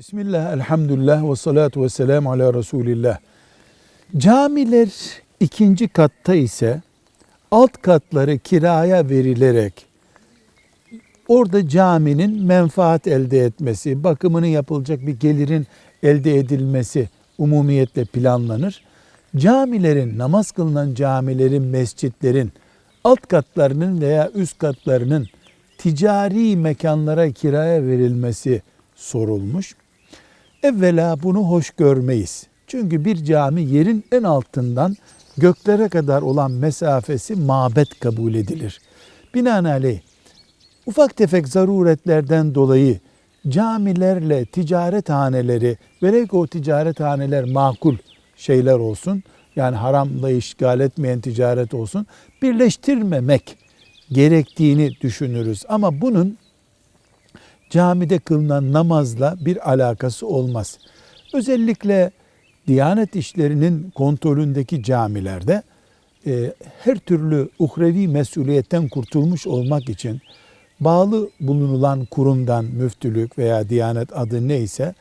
Bismillah, elhamdülillah ve salatu ve selamu ala Resulillah. Camiler ikinci katta ise alt katları kiraya verilerek orada caminin menfaat elde etmesi, bakımının yapılacak bir gelirin elde edilmesi umumiyetle planlanır. Camilerin, namaz kılınan camilerin, mescitlerin alt katlarının veya üst katlarının ticari mekanlara kiraya verilmesi sorulmuş. Evvela bunu hoş görmeyiz. Çünkü bir cami yerin en altından göklere kadar olan mesafesi mabet kabul edilir. Binaenaleyh ufak tefek zaruretlerden dolayı camilerle ticarethaneleri velev ki o ticarethaneler makul şeyler olsun yani haramla işgal etmeyen ticaret olsun birleştirmemek gerektiğini düşünürüz. Ama bunun camide kılınan namazla bir alakası olmaz. Özellikle Diyanet işlerinin kontrolündeki camilerde e, her türlü uhrevi mesuliyetten kurtulmuş olmak için bağlı bulunulan kurumdan müftülük veya diyanet adı neyse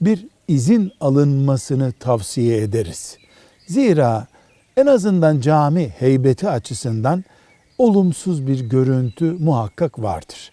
bir izin alınmasını tavsiye ederiz. Zira en azından cami heybeti açısından olumsuz bir görüntü muhakkak vardır.